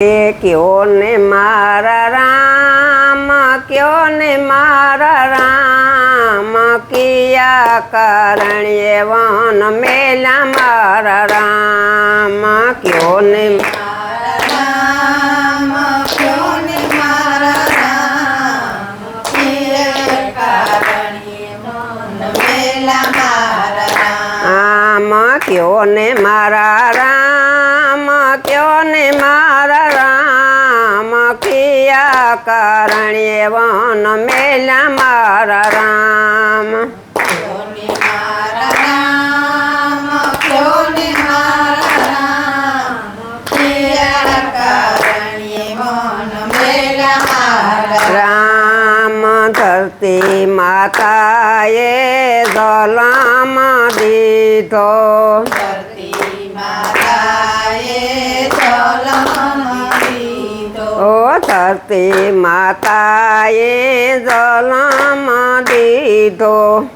કયો ને મારા રામ, કયો ને મારા રામ, કિયા કરણીએ વન મેલા મારા રામ, કયો ને કરણીએ વન મેલા મારા રામ. રામ ધરતી માતાએ જલમ દીધો. ઓ ધરતી માતાએ જલમ દીધો.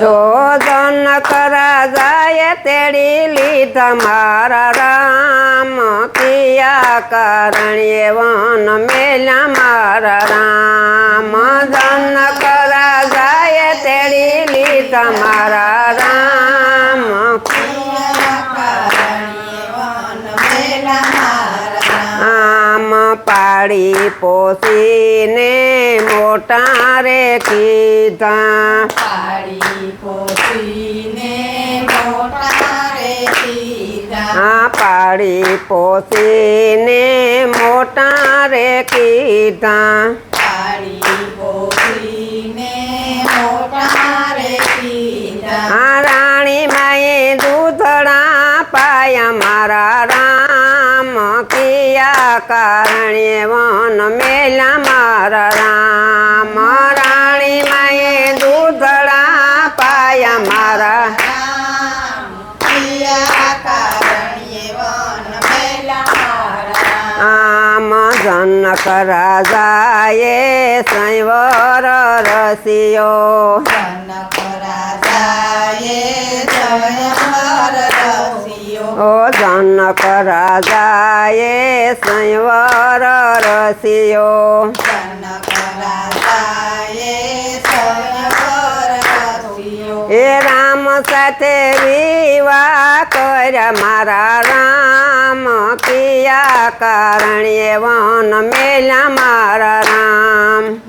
જો જન કરા જાય તેડી લીધા મારા રામ, કિયા કરણીએ વન મેલા મારા રામ. જન કરા જાય તેડી લીધા મારા રામ પાડી પોસીને મોટા રે કીધા. પાડી પોસીને મોટા રે સીધા આ પાડી પોસીને મોટા રે કીધા. કારણે વન મેલા મારા રામ. રાણી માએ દૂધડા પાયા મારા આમ જનક રાજાએ સંવર રસિયો. જનક રાજાએ સંવર રસિયો એ રામ સાથે વિવાહ કર્યા મારા રામ કિયા કારણે વન મેલા મારા રામ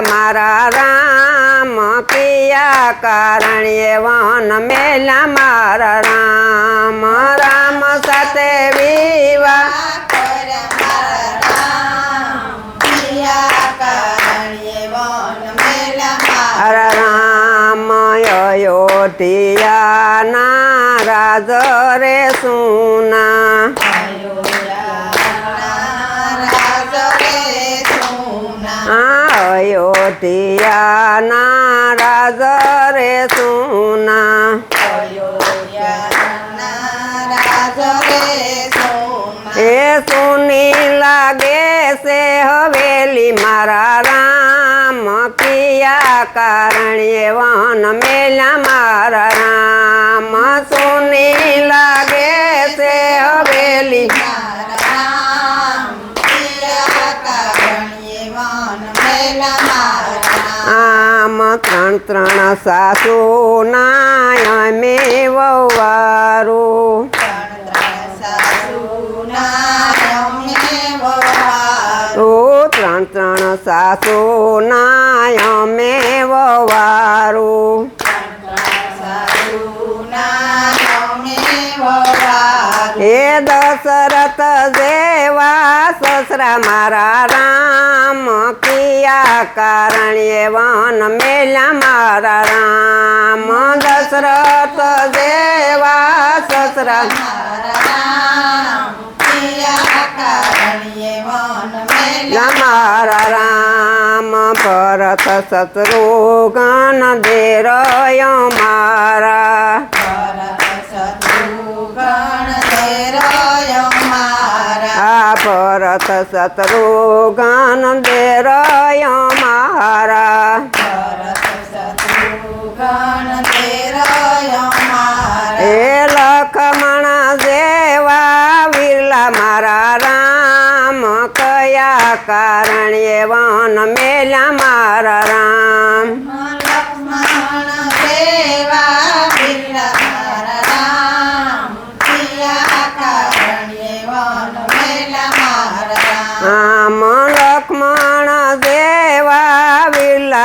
મારા રામ પિયા કારણે વન મેલા મારા રામ. રામ સાથે વિવાહ. અયોધ્યાના રાજ રે સુના. અયોધ્યાના રાજ રે સુના. એ સુની લાગે છે હવેલી મારા રામ. કિયા કારણે વન મેલા મારા રામ. સુની લાગે છે હવેલી ત્રણ ત્રણ સાસુ નાય મે વવારો ત્રણ ત્રણ સાસુ નાય મે વવારો હે દશરથ જેવા સસરા મારા રામ, કિયા કારણે વન મેલા મારા રામ. દશરથ દેવા સસરા મારા રામ, ભરત, શત્રુઘ્ન, દેરય દેરય મારા ભરત શત્રુઘ્ન તેરય મારા એ લખમણ જેવા વિરલા મારા રામ કયા કારણે વન મેલા મારા રામ. લક્ષ્મણ દેવા બિરલા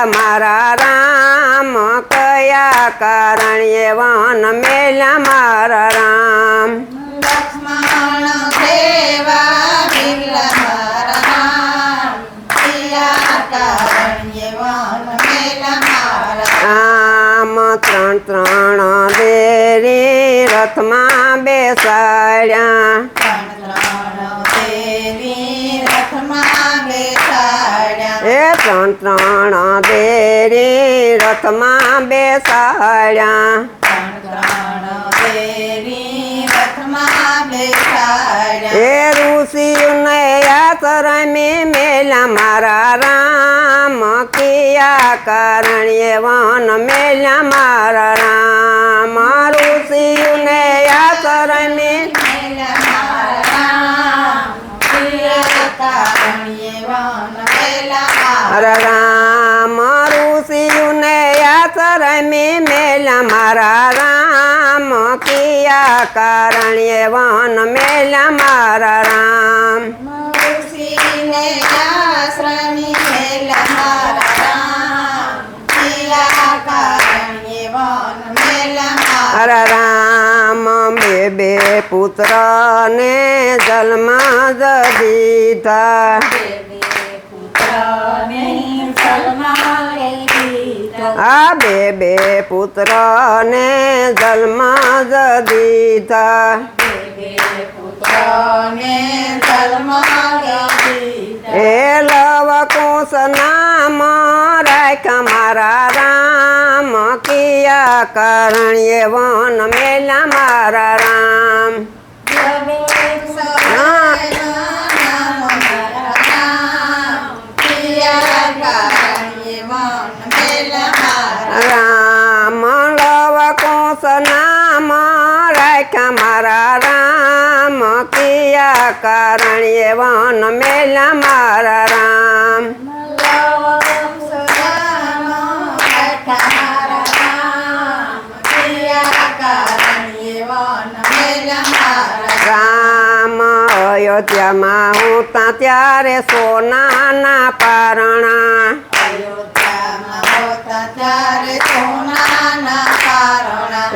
મારા રામ કયા કારણે વન મેલા મારા રામ. આમ ત્રણ ત્રણ દેરી રથમાં બેસાડ્યા. એ ત્રણ ત્રણ દેરી રથમાં બેસાડ્યા. એ ત્રણ નયા યાતરમી મેલા મારા રામ કિયા કારણે વન મેલા મારા રામ. ઋષિને નયા મેલા મારા રામ પિયા કારણ્ય વન રામ ઋષિને યાતરમી મેલા મારા રામ કિયા કારણે વન મેલા મારા રામ. ઋષિને આશ્રમી મેલા મારા રામ પિયા કારણ્ય વન મેલા મારા રામ બે બે પુત્ર ને જન્મ દીધા. આ બે બે પુત્ર ને જન્મ જ દીધા. પુત્રને એ લવ કુશ નામ રાખ મારા રામ, કિયા કારણે વન મેલા મારા રામ. કુશ નામ રાખ મારા રામ. કિયા કારણે વન મેલા મારા રામ. રામ અયોધ્યામાં હું ત્યાં ત્યારે સોનાના પારણા.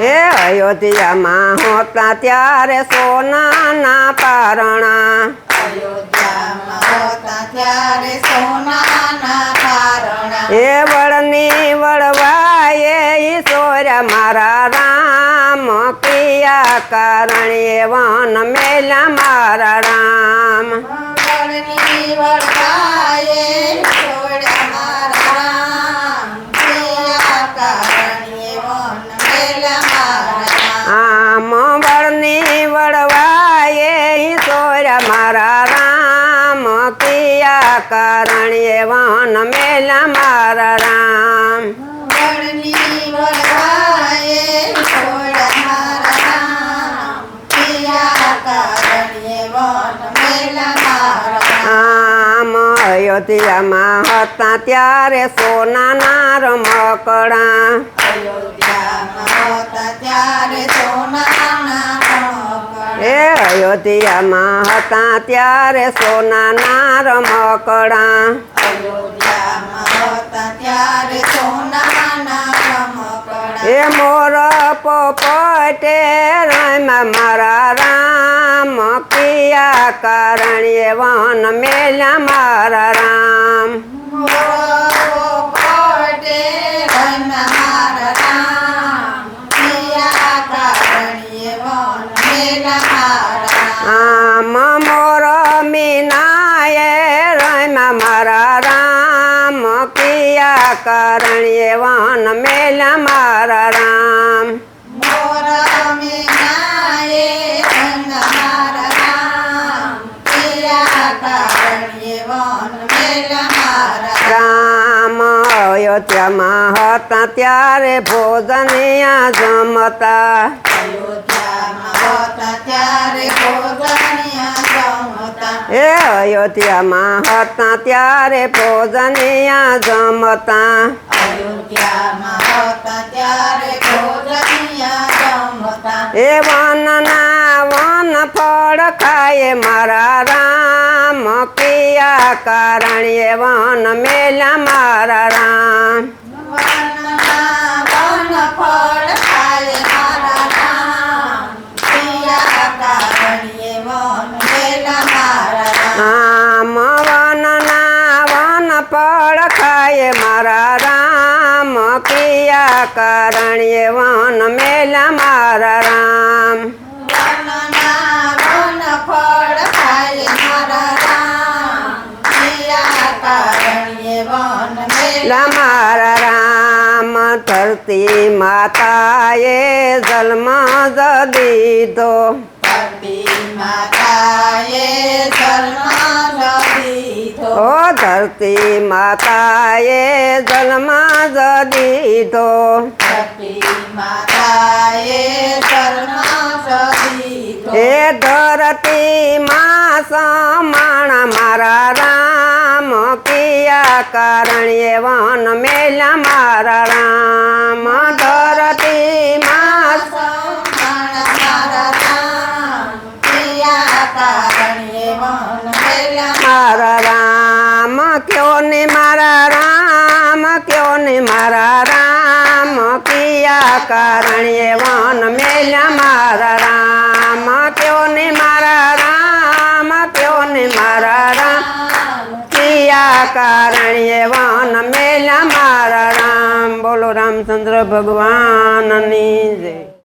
એ અયોધ્યામાં હોતા ત્યારે સોનાના પારણા. એ વળની વળવાએ ઈશ્વર મારા રામ કિયા કારણે વન મેલા મારા રામ. આમ કિયા કારણે વન મેલા મારા રામ. અયોધ્યામાં હતા ત્યારે સોનાના રમકડા અયોધ્યામાં હતા ત્યારે સોનાના રમકડા. અયોધ્યામાં હતા ત્યારે સોનાના રમકડા. એ મોર પોપટે મારા રામ કિયા કારણે વન મેલા મારા રામ. રણીએ વન મેલા મારા રામ. રામ. અયોધ્યામાં હતા ત્યારે ભોજન આ જમતા. એ અયોધ્યામાં હતા ત્યારે ભોજન આ જમતા. એ વનના વન ફળ ખાય મારા રામ કિયા કારણ એ વન મેલા મારા રામ. વનના વન ફળ પિયા વન મેલા મારા રામ. કારણીએ મારા રામ. ધરતી માતાએ જન્મ જ દીધો. ધરતી માતાએ જન્મ દીધો. ઓ ધરતી માતાએ જન્મ જ દીધો. એ ધરતી માં સમાણ મારા રામ કિયા કારણે વન મેલા મારા રામ. ધરતી કિયા કારણે વન મેલ્યા મારા રામ. કયો ને મારા રામ કયો ને મારા રામ. કિયા કારણે વન મેલ્યા મારા રામ. બોલો રામચંદ્ર ભગવાનની જય.